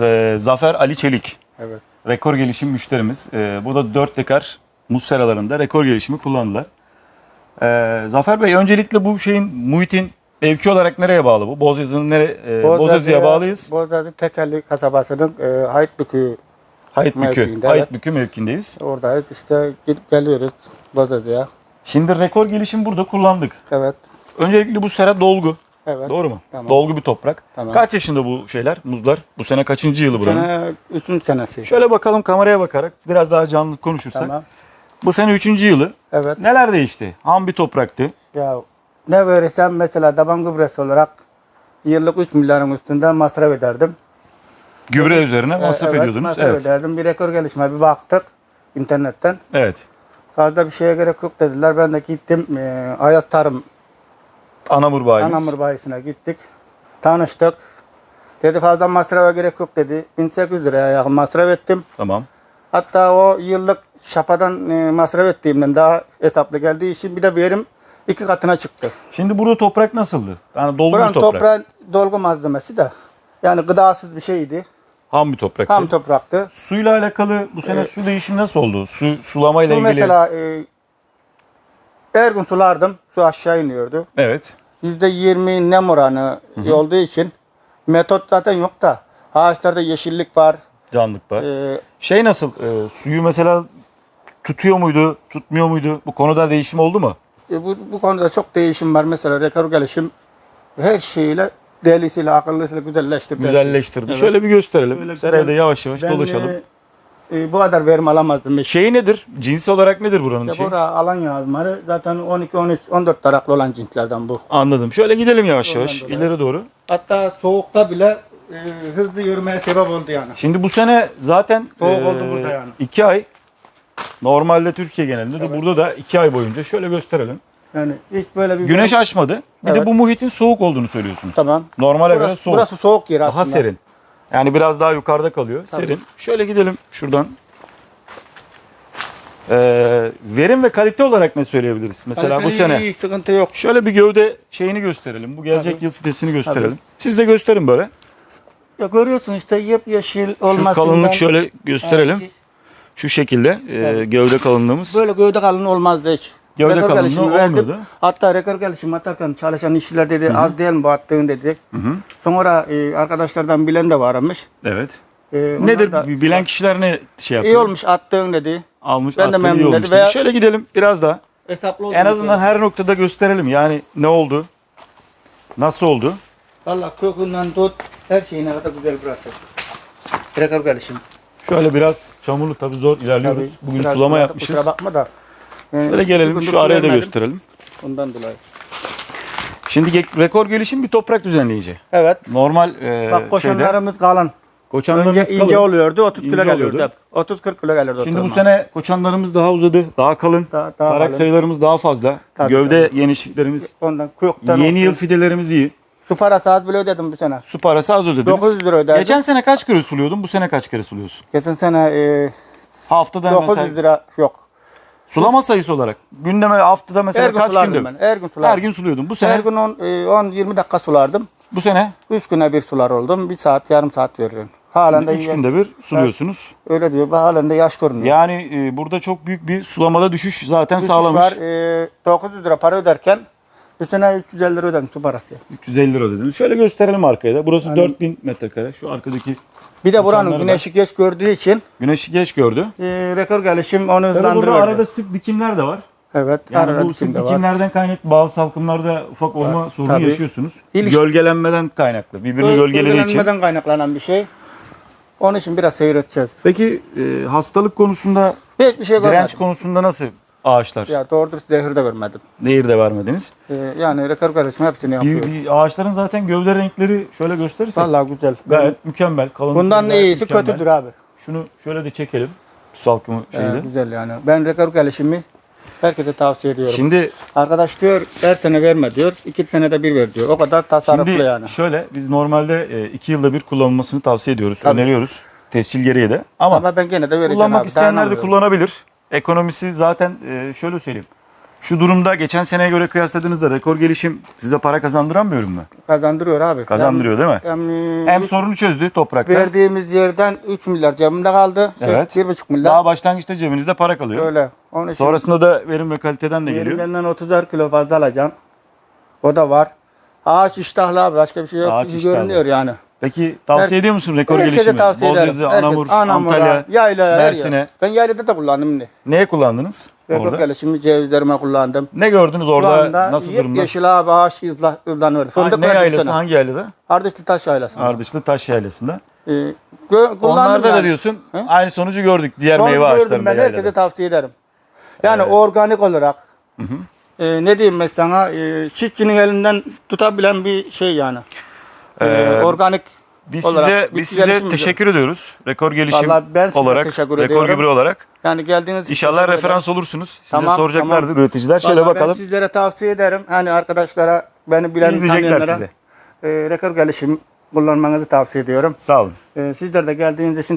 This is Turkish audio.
Z- Zafer Ali Çelik. Evet. Rekor gelişim müşterimiz. Ee, bu da 4 dekar muz seralarında rekor gelişimi kullandılar. Ee, Zafer Bey öncelikle bu şeyin muhitin mevki olarak nereye bağlı bu? Bozyazı'nın nere, e, Bozyazı'ya bağlıyız. Bozyazı Tekerli kasabasının e, Hayitbükü Bükü Hayitbükü, mevkiinde, Hayitbükü mevkindeyiz. oradayız. İşte gidip geliyoruz Bozyazı'ya. Şimdi rekor gelişim burada kullandık. Evet. Öncelikle bu sera dolgu. Evet. Doğru mu? Tamam. Dolgu bir toprak. Tamam. Kaç yaşında bu şeyler, muzlar? Bu sene kaçıncı yılı Bu buranın? sene üçüncü senesi. Şöyle bakalım kameraya bakarak biraz daha canlı konuşursak. Tamam. Bu sene üçüncü yılı. Evet. Neler değişti? Ham bir topraktı. Ya ne verirsem mesela taban gübresi olarak yıllık 3 milyarın üstünde masraf ederdim. Gübre üzerine masraf E, evet, ediyordunuz. Masraf Evet. ederdim. Bir rekor gelişme bir baktık internetten. Evet. Fazla bir şeye gerek yok dediler. Ben de gittim e, Ayaz Tarım Anamur bayimiz. Anamur bayisine gittik. Tanıştık. Dedi fazla masrafa gerek yok dedi. 1800 liraya yakın masraf ettim. Tamam. Hatta o yıllık şapadan e, masraf ettiğimden daha hesaplı geldiği için bir de verim iki katına çıktı. Şimdi burada toprak nasıldı? Yani dolgu Buranın toprak. toprağın dolgu malzemesi de yani gıdasız bir şeydi. Ham bir toprak. Tam topraktı. Suyla alakalı bu sene Evet. su değişimi nasıl oldu? Su sulamayla Su ilgili. mesela e, her gün sulardım. Su aşağı iniyordu. Evet. %20 nem oranı olduğu için metot zaten yok da ağaçlarda yeşillik var. Canlık var. E, Şey nasıl? e, suyu mesela tutuyor muydu? Tutmuyor muydu? Bu konuda değişim oldu mu? E, bu, bu konuda çok değişim var. Mesela rekor gelişim her şeyiyle delisiyle, akıllısıyla güzelleştirdi. Güzelleştirdi. Evet. Şöyle bir gösterelim. Böyle Seraya da güzel- yavaş yavaş Ben, dolaşalım. e, e, bu kadar verim alamazdım. İşte Şeyi nedir? Cinsi olarak nedir buranın şeyi? bura Alanya azmarı zaten 12, 13, 14 taraklı olan cinslerden bu. Anladım. Şöyle gidelim yavaş Oradan yavaş dolayı. ileri doğru. Hatta soğukta bile e, hızlı yürümeye sebep oldu yani. Şimdi bu sene zaten Soğuk e, oldu burada yani. iki ay normalde Türkiye genelinde de burada da iki ay boyunca şöyle gösterelim. Yani hiç böyle bir Güneş açmadı. Bir de Evet. bu muhitin soğuk olduğunu söylüyorsunuz. Tamam. Normale göre Burası, soğuk. burası soğuk yer aslında. Daha serin. Yani biraz daha yukarıda kalıyor. Tabii. Serin. Şöyle gidelim şuradan. Ee, verim ve kalite olarak ne söyleyebiliriz? Mesela bu Kaliteli sene. iyi, sıkıntı yok. Şöyle bir gövde şeyini gösterelim. Bu gelecek Tabii. yıl fidesini gösterelim. Siz de gösterin böyle. Ya görüyorsun işte yepyeşil Şu olmasından. kalınlık şöyle gösterelim. Evet. Şu şekilde e, gövde kalınlığımız. Böyle gövde kalın olmazdı hiç. Gövde Rekor kalınlığı gelişimi verdim. olmuyordu. Hatta rekor gelişimi atarken çalışan işçiler dedi az değil mi bu attığın dedi. Sonra e, arkadaşlardan bilen de varmış. Evet. E, onlar Nedir? da, Bilen kişiler ne şey yapıyor? İyi olmuş attığın dedi. Almış, Ben de attığı iyi memnun olmuş dedi dedi. veya- Şöyle gidelim biraz daha. Hesaplı oldu. En azından her noktada gösterelim. Yani ne oldu? Nasıl oldu? Valla kökünden tut her şeyine kadar güzel bıraktı. Rekor gelişim. Şöyle biraz çamurlu tabii zor ilerliyoruz. Bugün biraz sulama sulama- yapmışız. Kusura bakma da. Yani Şöyle gelelim şu araya da gösterelim. Ondan dolayı. Şimdi rekor gelişim bir toprak düzenleyici. Evet. Normal e, Bak şeyde koşanlarımız kalın. koçanlarımız Önce ince kalın. oluyordu 30 İnce kilo geliyordu. oluyordu. hep. 30-40 kilo gelirdi. Şimdi bu sene koçanlarımız daha uzadı, daha kalın. Daha- daha Tarak kalın. sayılarımız daha fazla. Tabii, Gövde genişliklerimiz, Ondan kökten yeni yıl olsun. fidelerimiz iyi. Su parası az bile ödedim bu sene. Su parası az ödediniz. 900 lira öderdim. Geçen sene kaç kere suluyordun? Bu sene kaç kere suluyorsun? Geçen sene e, Haftada 900 mesela lira yok. Sulama sayısı olarak gündeme haftada mesela Her gün kaç sulardım gündü? ben. Her gün sulardım. Her gün suluyordun. Bu sene Her gün 10-20 dakika sulardım. bu sene 3 güne bir sular oldum. 1 saat yarım saat veriyorum. Halen de 3 günde bir suluyorsunuz. öyle diyor. Halen de yaş görünüyor. Yani e, burada çok büyük bir sulamada düşüş zaten Düşüş sağlamış. var. E, 900 lira para öderken bu sene 350 lira ödedim su parası. 350 lira dediniz. Şöyle gösterelim arkaya da. Burası 4000 metrekare. Şu arkadaki Bir de buranın İnsanları da- güneşi geç gördüğü için güneşi geç gördü. e, rekor gelişim onu Tabii hızlandırıyor. burada arada sık dikimler de var. Evet. Yani arada bu sık dikimde var. dikimlerden kaynaklı bazı salkımlarda ufak olma sorunu tabii. yaşıyorsunuz. İliş- Gölgelenmeden kaynaklı. Birbirini gölgelediği için. Gölgelenmeden kaynaklanan bir şey. Onun için biraz seyredeceğiz. Peki e, hastalık konusunda, Hiçbir şey direnç konusunda nasıl ağaçlar? Ya doğrudur zehir de vermedim. Nehir de vermediniz. Ee, yani rekor gelişim hepsini Bir, yapıyoruz. bir ağaçların zaten gövde renkleri şöyle gösterirsek Vallahi güzel. gayet mükemmel. Kalınlıkları Bundan gayet iyisi mükemmel. kötüdür abi. Şunu şöyle de çekelim. Salkımı Ee, şeyde. güzel yani. Ben rekor gelişimi herkese tavsiye ediyorum. Şimdi Arkadaş diyor her sene verme diyor. iki senede bir ver diyor. O kadar tasarruflu Şimdi yani. şöyle biz normalde e, iki yılda bir kullanılmasını tavsiye ediyoruz. Tabii. Öneriyoruz. Tescil gereği de. Ama, Ama ben gene de vereceğim kullanmak abi. isteyenler de kullanabilir. Ekonomisi zaten e, şöyle söyleyeyim. Şu durumda geçen seneye göre kıyasladığınızda rekor gelişim size para kazandıran bir ürün mü? Kazandırıyor abi. Kazandırıyor değil mi? Hem, hem, sorunu çözdü toprakta. verdiğimiz yerden 3 milyar cebimde kaldı. Şey, Evet. 1,5 milyar. Daha başlangıçta cebinizde para kalıyor. Öyle. Onun için Sonrasında da verim ve kaliteden de geliyor. Benden 30'ar kilo fazla alacaksın. O da var. Ağaç iştahlı abi. Başka bir şey yok. Ağaç iştahlı. görünüyor yani. Peki tavsiye Her- ediyor musun rekor Herkese gelişimi? tavsiye ederim. Bozyazı, Herkes- Anamur, Anamur'a, Antalya, Yayla'ya, her Mersin'e. yer. Ben yaylada da kullandım ne? Neye kullandınız Rekor orada? gelişimi cevizlerime kullandım. Ne gördünüz orada? anda Nasıl durumda? Yeşil ağaç hızla, hızlanıyor. Ha, Fındık ne verdim yaylası? sana. Hangi yaylada? Ardışlı taş yaylası. Ardışlı Taş Yaylası'nda. Ee, gö- kullandım Onlarda yani. da diyorsun He? aynı sonucu gördük diğer Sonucu meyve gördüm ağaçlarında ben herkese yaylada. tavsiye ederim. Yani Evet. organik olarak e, ne diyeyim mesela sana e, çiftçinin elinden tutabilen bir şey yani. E, Ee, organik Biz olarak size biz size teşekkür ediyoruz. Rekor gelişim Vallahi ben size olarak, teşekkür rekor ediyorum. gübre olarak. Yani geldiğiniz için İnşallah referans ederim. olursunuz. Size Tamam, soracaklardır tamam. üreticiler. Şöyle Vallahi bakalım. Ben sizlere tavsiye ederim. Hani arkadaşlara, beni bilen tanıyanlara sizi. e, rekor gelişim kullanmanızı tavsiye ediyorum. Sağ olun. E, sizler de geldiğiniz için